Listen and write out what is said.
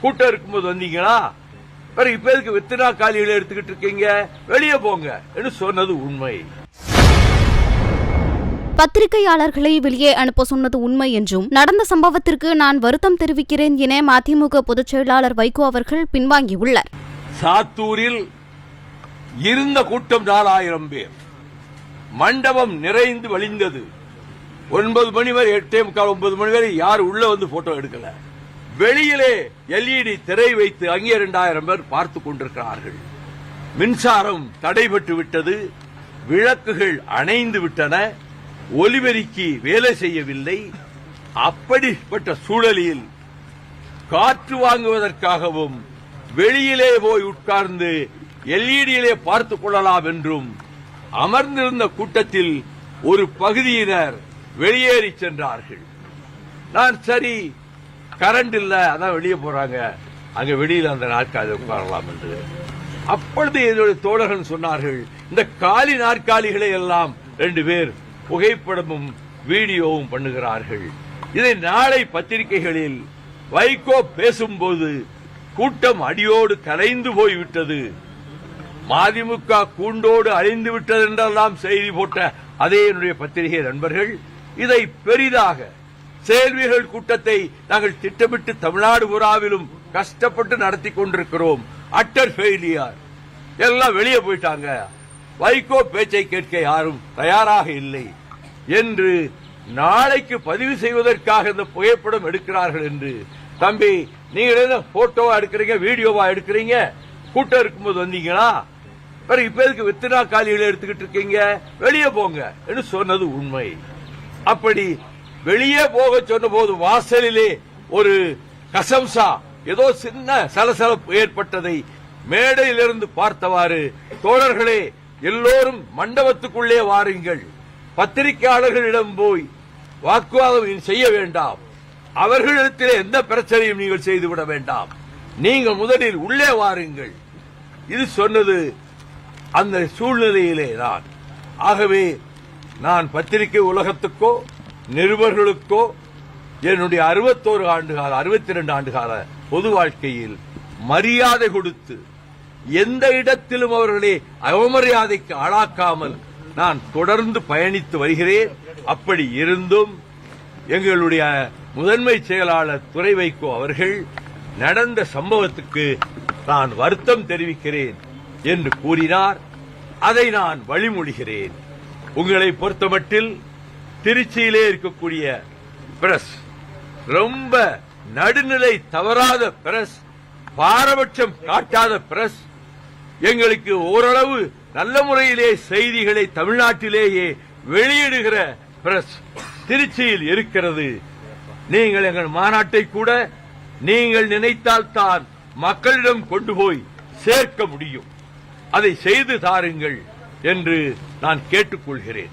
கூட்டம் இருக்கும்போது வந்தீங்களா? பிறகு இப்ப எதுக்கு வித்தனா காலிகளை எடுத்துக்கிட்டு இருக்கீங்க? வெளியே போங்க என்று சொன்னது உண்மை. பத்திரிகையாளர்களை வெளியே அனுப்ப சொன்னது உண்மை என்றும் நடந்த சம்பவத்திற்கு நான் வருத்தம் தெரிவிக்கிறேன் என மதிமுக பொதுச் செயலாளர் வைகோ அவர்கள் பின்வாங்கியுள்ளார். சாத்தூரில் இருந்த கூட்டம் நாலாயிரம் பேர். மண்டபம் நிறைந்து வழிந்தது. ஒன்பது மணி வரை எட்டே முக்கால் ஒன்பது மணி வரை யாரும் உள்ள வந்து போட்டோ எடுக்கல. வெளியிலே எல்இடி திரை வைத்து அங்கே இரண்டாயிரம் பேர் பார்த்துக் கொண்டிருக்கிறார்கள். மின்சாரம் தடைபட்டு விட்டது விளக்குகள் அணைந்து விட்டன ஒலிபெருக்கி வேலை செய்யவில்லை. அப்படிப்பட்ட சூழலில் காற்று வாங்குவதற்காகவும் வெளியிலே போய் உட்கார்ந்து எல்இடியிலே பார்த்துக் கொள்ளலாம் என்றும் அமர்ந்திருந்த கூட்டத்தில் ஒரு பகுதியினர் வெளியேறி சென்றார்கள். நான் சரி கரண்ட் இல்ல அதான் வெளியே போறாங்க. அங்க வெளியில அந்த நாற்காலி உட்காரலாம் என்று. அப்பொழுது என்னுடைய தோழர்கள் சொன்னார்கள் இந்த காலி நாற்காலிகளை எல்லாம் ரெண்டு பேர் புகைப்படமும் வீடியோவும் பண்ணுகிறார்கள். இதை நாளை பத்திரிகைகளில் வைகோ பேசும்போது கூட்டம் அடியோடு கலைந்து போய்விட்டது. மதிமுக கூண்டோடு அழிந்து விட்டது என்றெல்லாம் செய்தி போட்ட அதே என்னுடைய பத்திரிகை நண்பர்கள் இதை பெரிதாக செயல்வீரர்கள் கூட்டத்தை நாங்கள் திட்டமிட்டு தமிழ்நாடு புறாவிலும் கஷ்டப்பட்டு நடத்தி கொண்டிருக்கிறோம். அட்டர் ஃபெயிலியர் எல்லாம் வெளியே போயிட்டாங்க. வைகோ பேச்சை கேட்க யாரும் தயாராக இல்லை. என்று நாளைக்கு பதிவு செய்வதற்காக இந்த புகைப்படம் எடுக்கிறார்கள் என்று. தம்பி நீங்க என்ன போட்டோவா எடுக்கிறீங்க வீடியோவா எடுக்கிறீங்க? கூட்டம் இருக்கும்போது வந்தீங்களா? பிறகு இப்ப எதுக்கு வித்தனா காலிகளை எடுத்துக்கிட்டு இருக்கீங்க? வெளியே போங்க. என்று சொன்னது உண்மை. அப்படி வெளியே போக சொன்ன போது வாசலிலே ஒரு கசம்சா ஏதோ சின்ன சலசலப்பு ஏற்பட்டதை மேடையிலிருந்து பார்த்தவாறு தோழர்களே எல்லோரும் மண்டபத்துக்குள்ளே வாருங்கள். பத்திரிகையாளர்களிடம் போய் வாக்குவாதம் செய்ய வேண்டாம். அவர்களிடத்திலே எந்த பிரச்சனையும் நீங்கள் செய்துவிட வேண்டாம். நீங்கள் முதலில் உள்ளே வாருங்கள். இது சொன்னது அந்த சூழ்நிலையிலே தான். ஆகவே நான் பத்திரிகை உலகத்துக்கோ நிருபர்களுக்கோ என்னுடைய அறுபத்தோரு ஆண்டு கால அறுபத்தி ரெண்டு ஆண்டு கால பொது வாழ்க்கையில் மரியாதை கொடுத்து எந்த இடத்திலும் அவர்களை அவமரியாதைக்கு ஆளாக்காமல் நான் தொடர்ந்து பயணித்து வருகிறேன். அப்படி இருந்தும் எங்களுடைய முதன்மை செயலாளர் துறை வைகோ அவர்கள் நடந்த சம்பவத்துக்கு நான் வருத்தம் தெரிவிக்கிறேன் என்று கூறினார். அதை நான் வழிமொழிகிறேன். உங்களை பொறுத்தமட்டில் திருச்சியிலே இருக்கக்கூடிய பிரஸ். ரொம்ப நடுநிலை தவறாத பிரஸ். பாரபட்சம் காட்டாத பிரஸ். எங்களுக்கு ஓரளவு நல்ல முறையிலே செய்திகளை தமிழ்நாட்டிலேயே வெளியிடுகிற பிரஸ் திருச்சியில் இருக்கிறது. நீங்கள் எங்கள் மாநாட்டை கூட நீங்கள் நினைத்தால் தான் மக்களிடம் கொண்டு போய் சேர்க்க முடியும். அதை செய்து தாருங்கள் என்று நான் கேட்டுக்கொள்கிறேன்.